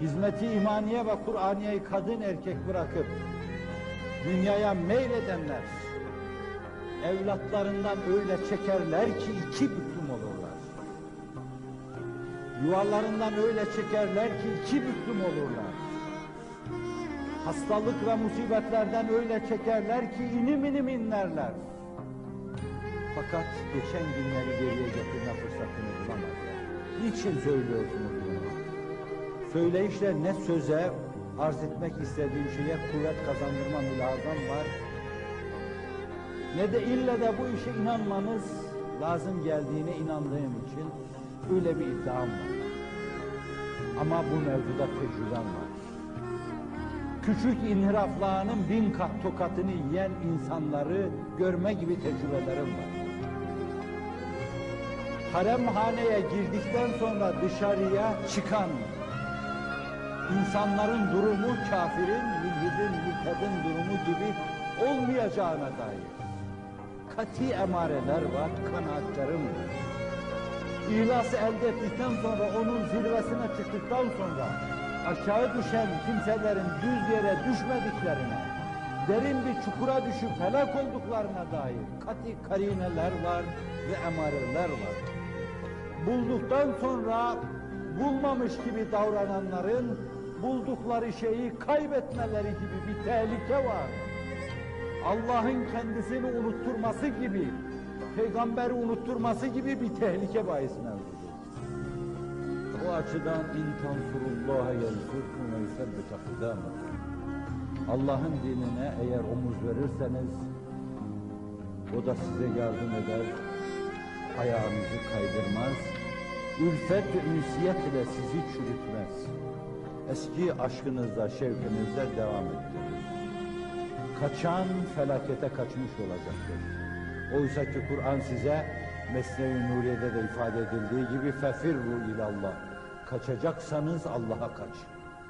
hizmeti imaniye ve Kur'aniyeyi kadın erkek bırakıp dünyaya meyledenler evlatlarından öyle çekerler ki iki büklüm olurlar. Yuvalarından öyle çekerler ki iki büklüm olurlar. Hastalık ve musibetlerden öyle çekerler ki inim inim inlerler. Fakat geçen günleri geriye getirme fırsatını bulamazlar. Niçin söylüyorsunuz? Söyleyişle ne söze, arz etmek istediğim şeye kuvvet kazandırma mülazam var, ne de ille de bu işe inanmanız lazım geldiğine inandığım için öyle bir iddiam var. Ama bu mevzuda tecrübem var. Küçük inhiraflarının bin kat tokatını yiyen insanları görme gibi tecrübelerim var. Haremhaneye girdikten sonra dışarıya çıkan insanların durumu kafirin, mülhidin, mültedin durumu gibi olmayacağına dair kati emareler var, kanaatlerim var. Elde ettikten sonra, onun zirvesine çıktıktan sonra aşağı düşen kimselerin düz yere düşmediklerine, derin bir çukura düşüp helak olduklarına dair kati karineler var ve emareler var. Bulduktan sonra bulmamış gibi davrananların buldukları şeyi kaybetmeleri gibi bir tehlike var. Allah'ın kendisini unutturması gibi, peygamberi unutturması gibi bir tehlike bahis mevzudur. O açıdan in tansurullaha yensurkum ve akdamakum. Allah'ın dinine eğer omuz verirseniz, o da size yardım eder, ayağınızı kaydırmaz, ülfet ve ünsiyet ile sizi çürütmez. Eski aşkınızla, şevkinizle devam ettirir. Kaçan felakete kaçmış olacaktır. Oysa ki Kur'an size Mesnevi Nuriye'de de ifade edildiği gibi fefirru ilallah. Kaçacaksanız Allah'a kaçın.